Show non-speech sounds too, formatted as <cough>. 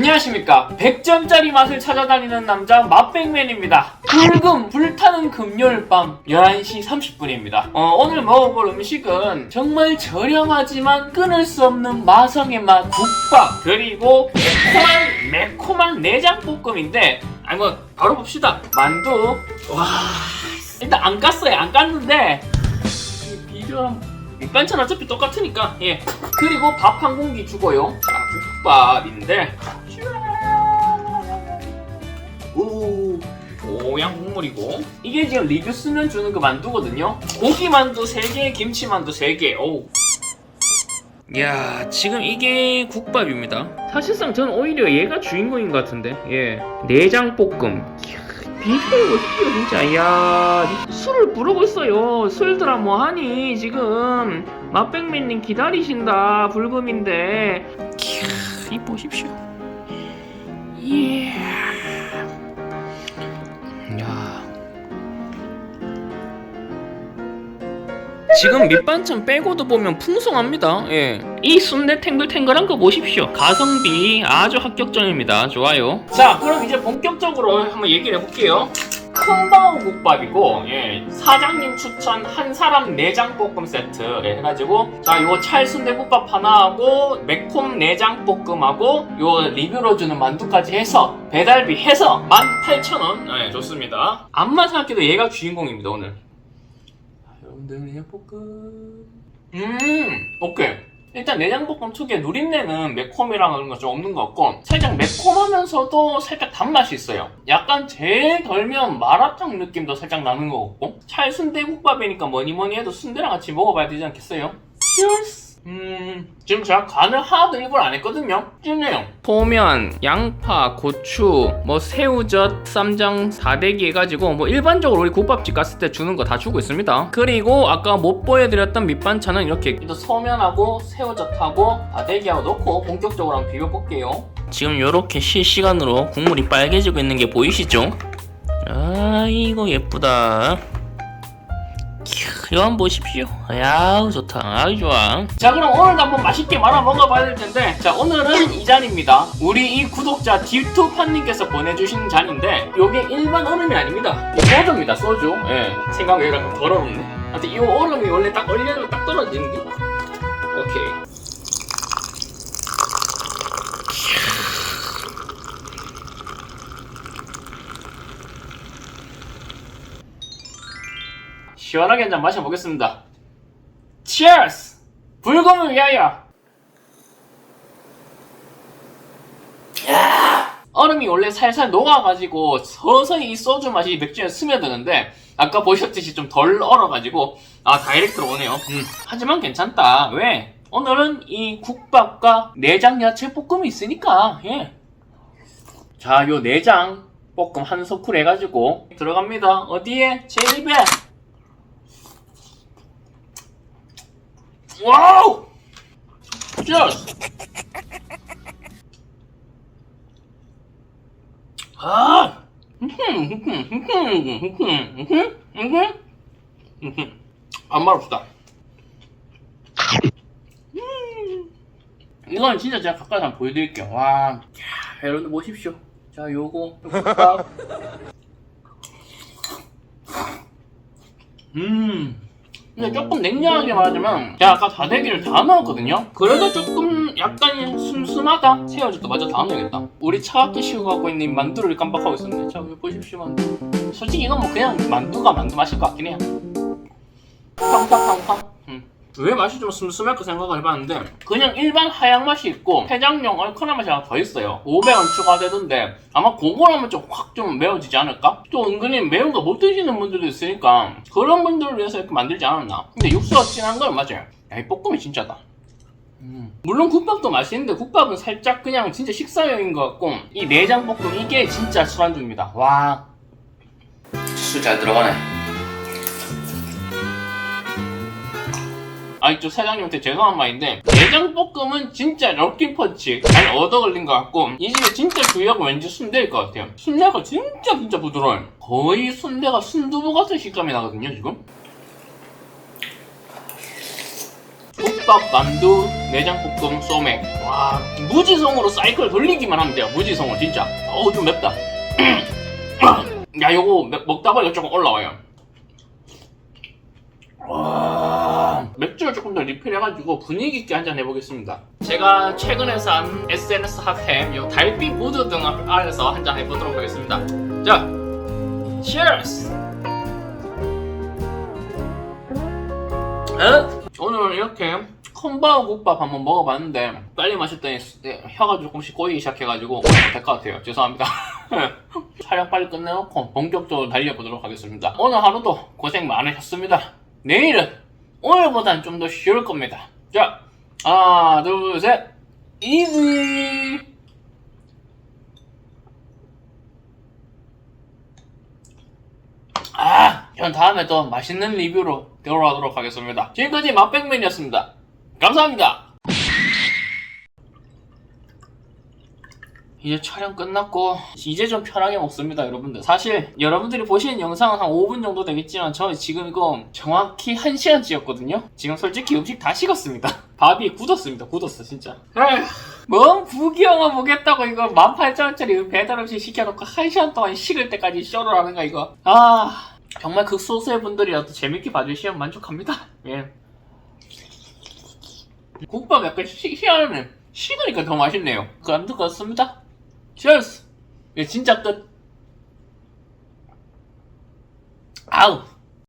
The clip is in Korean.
안녕하십니까. 100점짜리 맛을 찾아다니는 남자 맛백맨입니다. 붉은 불타는 금요일 밤 11시 30분입니다. 어, 오늘 먹어볼 음식은 정말 저렴하지만 끊을 수 없는 마성의 맛 국밥 그리고 매콤한 매콤한 내장볶음인데 뭐 바로 봅시다. 만두. 와 일단 안 깠어요. 안 깠는데 이 비주얼 밑반찬 어차피 똑같으니까. 예. 그리고 밥 한 공기 주고요. 자 국밥인데. 오. 오양 국물이고. 이게 지금 리뷰 쓰면 주는 그 만두거든요. 고기 만두 3개 김치 만두 3개. 오. 야, 지금 이게 국밥입니다. 사실상 저는 오히려 얘가 주인공인 것 같은데. 예. 내장볶음. 비주얼 멋있죠, 진짜. 야 술을 부르고 있어요. 술들아 뭐하니, 지금. 맛백맨님 기다리신다, 불금인데. 캬, 이 보십시오. 예. 야. 지금 밑반찬 빼고도 보면 풍성합니다. 예. 이 순대 탱글탱글한 거 보십시오. 가성비 아주 합격점입니다. 좋아요. 자, 그럼 이제 본격적으로 한번 얘기를 해볼게요. 큰바오 국밥이고, 예, 사장님 추천 한 사람 내장 볶음 세트 예, 해가지고, 자, 요 찰순대 국밥 하나하고 매콤 내장 볶음하고 요 리뷰로 주는 만두까지 해서 배달비 해서 18,000원. 예, 좋습니다. 암만 생각해도 얘가 주인공입니다 오늘. 여러분들 내장볶음 음 오케이. 일단 내장볶음 특유의 누린내는 매콤이랑 그런 거 좀 없는 것 같고 살짝 매콤하면서도 살짝 단맛이 있어요. 약간 제일 덜면 마라탕 느낌도 살짝 나는 것 같고 찰 순대국밥이니까 뭐니 뭐니 해도 순대랑 같이 먹어봐야 되지 않겠어요? 치얼스 음 지금 제가 간을 하나도 일부러 안 했거든요. 찐해요. 소면, 양파, 고추, 뭐 새우젓, 쌈장, 다대기 해가지고 뭐 일반적으로 우리 국밥집 갔을 때 주는 거 다 주고 있습니다. 그리고 아까 못 보여드렸던 밑반찬은 이렇게 소면하고 새우젓하고 다대기하고 넣고 본격적으로 한번 비벼볼게요. 지금 이렇게 실시간으로 국물이 빨개지고 있는 게 보이시죠? 아이고 예쁘다 한번 보십시오. 야우 좋다. 아주 좋아. 자 그럼 오늘도 한번 맛있게 말아 먹어봐야 될 텐데 자 오늘은 이 잔입니다. 우리 이 구독자 딥투판님께서 보내주신 잔인데 요게 일반 얼음이 아닙니다. 이 소주입니다. 소주. 예. 약간 더러운데. 하여튼 이 얼음이 원래 딱 얼려면 딱 떨어지는 게. 오케이. 시원하게 한 잔 마셔보겠습니다. Cheers! 불금을 위하여! 얼음이 원래 살살 녹아가지고 서서히 이 소주 맛이 맥주에 스며드는데 아까 보셨듯이 좀 덜 얼어가지고 아 다이렉트로 오네요. 음, 하지만 괜찮다. 왜? 오늘은 이 국밥과 내장 야채 볶음이 있으니까 예. 자, 요 내장 볶음 한 소쿠 해가지고 들어갑니다. 어디에? 제 입에. 와우! Cheers! 아! 안 말없다. 이건 진짜 제가 가까이 한번 보여드릴게요. 와, 야, 여러분들 보십시오. 자, 요거 국밥. 음. 근데 조금 냉정하게 말하자면 제가 아까 다대기를 다 넣었거든요? 그래도 조금 약간 슴슴하다 새우젓도 마저 다 넣어야겠다. 우리 차갑게 식어가고 있는 이 만두를 깜빡하고 있었네. 자 여기 보십시오 만두. 솔직히 이건 뭐 그냥 만두가 만두 맛일 것 같긴 해요. 팡팡팡팡. 음. 왜 맛이 좀 슴슴할까 생각을 해봤는데 그냥 일반 하양 맛이 있고 해장용 얼큰한 맛이 하나 더 있어요. 500원 추가되던데 아마 그거라면 좀 확 좀 매워지지 않을까? 또 은근히 매운 거 못 드시는 분들도 있으니까 그런 분들을 위해서 이렇게 만들지 않았나? 근데 육수가 진한 건 맞아요. 야이 볶음이 진짜다. 음. 물론 국밥도 맛있는데 국밥은 살짝 그냥 진짜 식사용인 것 같고 이 내장 볶음 이게 진짜 술안주입니다. 와. 술잘 들어가네 아이 저 사장님한테 죄송한 말인데 내장볶음은 진짜 럭키펀치 잘 얻어 걸린 것 같고 이 집에 진짜 주요가 왠지 순대일 것 같아요 순대가 진짜 진짜 부드러워요 거의 순대가 순두부 같은 식감이 나거든요 지금 국밥, 만두, 내장볶음, 소맥. 와, 무지성으로 사이클 돌리기만 하면 돼요. 무지성으로 진짜. 어우 좀 맵다. <clears throat> 야, 요거 먹- 먹다 보니까 조금 올라와요. 와, 맥주를 조금 더 리필해가지고 분위기 있게 한잔 해보겠습니다. 제가 최근에 산 SNS 핫템 요 달빛 무드 등 아래서 한잔 해보도록 하겠습니다. 자, cheers! 에? 오늘 이렇게 콤바오 국밥 한번 먹어봤는데 빨리 마셨더니 네, 혀가 조금씩 꼬이기 시작해가지고 오늘 못할 것 같아요 죄송합니다 <laughs> 촬영 빨리 끝내놓고 본격적으로 달려보도록 하겠습니다 오늘 하루도 고생 많으셨습니다 내일은 오늘보단 좀 더 쉬울 겁니다 자 하나 둘셋 이지 아, 전 다음에 또 맛있는 리뷰로 돌아오도록 하겠습니다. 지금까지 맛백맨이었습니다. 감사합니다. 이제 촬영 끝났고 이제 좀 편하게 먹습니다 여러분들. 사실 여러분들이 보시는 영상은 한 5분 정도 되겠지만 저 지금 이거 정확히 1시간 찌었거든요. 지금 솔직히 음식 다 식었습니다. <laughs> 밥이 굳었습니다 굳었어 진짜. 에휴, 뭔 부기영화 보겠다고 이거 18,000원짜리 배달 음식 시켜놓고 1시간 동안 식을 때까지 쇼를 하는가 이거. 아 정말 극소수의 분들이라도 재밌게 봐주시면 만족합니다. 예. 국밥 약간 시, 희한하네 식으니까 더 맛있네요. 그 아무튼 그렇습니다 예, 진짜 끝. 아우.